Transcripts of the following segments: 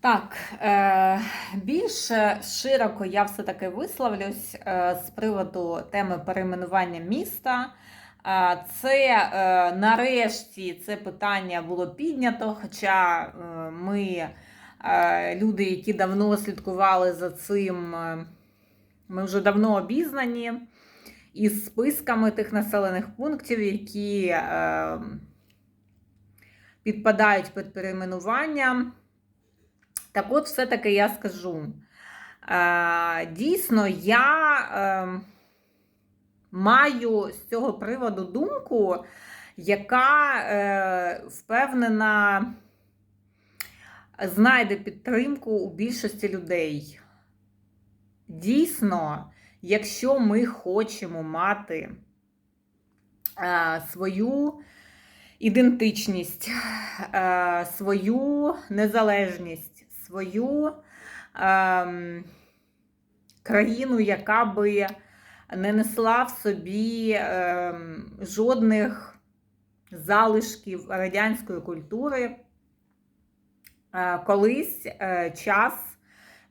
Так, е, більш широко я все-таки висловлюсь е, з приводу теми перейменування міста. Е, Це нарешті це питання було піднято, хоча ми, люди, які давно слідкували за цим, ми вже давно обізнані із списками тих населених пунктів, які підпадають під перейменування. Так от, все-таки я скажу. Е, Дійсно, я е, маю з цього приводу думку, яка е, впевнена знайде підтримку у більшості людей. Дійсно, якщо ми хочемо мати е, свою ідентичність, свою незалежність, свою е, країну, яка би не несла в собі е, жодних залишків радянської культури, е, колись е, час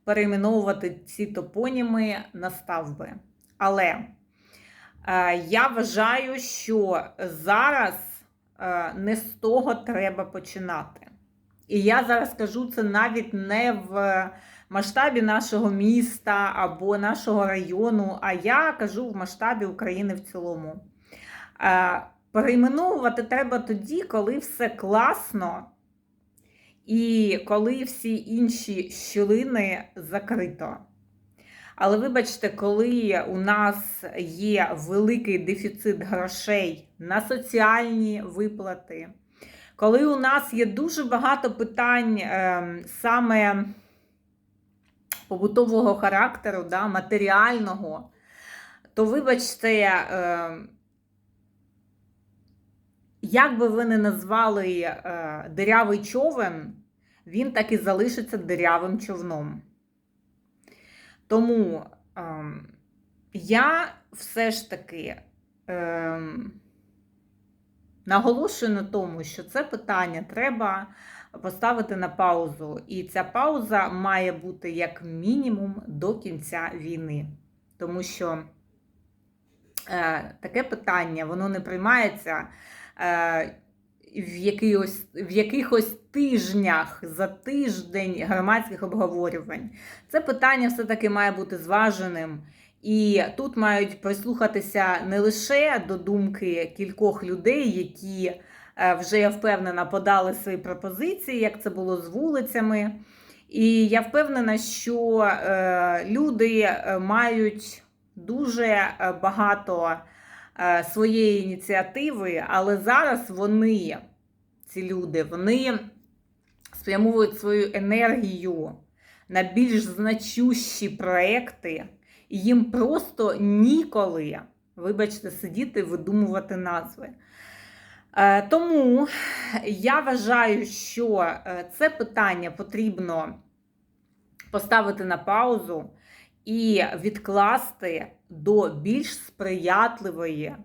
перейменовувати ці топоніми настав би. Але е, я вважаю, що зараз е, не з того треба починати. І я зараз кажу це навіть не в масштабі нашого міста або нашого району, а я кажу в масштабі України в цілому. Е, Перейменовувати треба тоді, коли все класно, і коли всі інші щілини закрито. Але вибачте, коли у нас є великий дефіцит грошей на соціальні виплати, коли у нас є дуже багато питань е, саме побутового характеру, да, матеріального, то вибачте, е, як би ви не назвали е, дирявий човен, він так і залишиться дирявим човном. Тому е, я все ж таки е, наголошую на тому, що це питання треба поставити на паузу. І ця пауза має бути як мінімум до кінця війни. Тому що е, таке питання воно не приймається. Е, в якихось, в якихось тижнях за тиждень громадських обговорювань. Це питання все-таки має бути зваженим. І тут мають прислухатися не лише до думки кількох людей, які е, вже я впевнена подали свої пропозиції, як це було з вулицями. І я впевнена, що е, люди е, мають дуже багато своєї ініціативи, але зараз вони, ці люди, вони спрямовують свою енергію на більш значущі проекти, і їм просто ніколи, вибачте, сидіти видумувати назви. Тому я вважаю, що це питання потрібно поставити на паузу і відкласти до більш сприятливої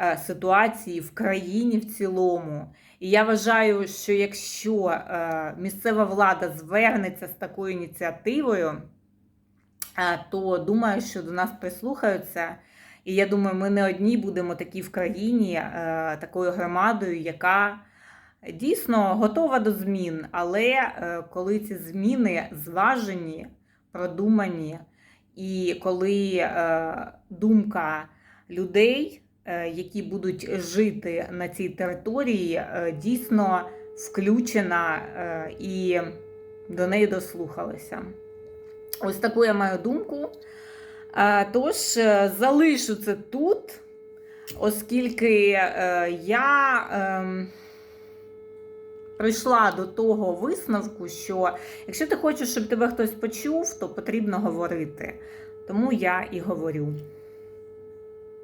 е, ситуації в країні в цілому. І я вважаю, що якщо е, місцева влада звернеться з такою ініціативою, е, то думаю, що до нас прислухаються. І я думаю, ми не одні будемо такі в країні, такою громадою, яка дійсно готова до змін. Але коли ці зміни зважені, продумані, і коли е, думка людей, е, які будуть жити на цій території, е, дійсно включена е, і до неї дослухалися. Ось таку я маю думку. Е, тож, е, залишу це тут, оскільки е, я. Е, прийшла до того висновку, що якщо ти хочеш, щоб тебе хтось почув, то потрібно говорити. Тому я і говорю.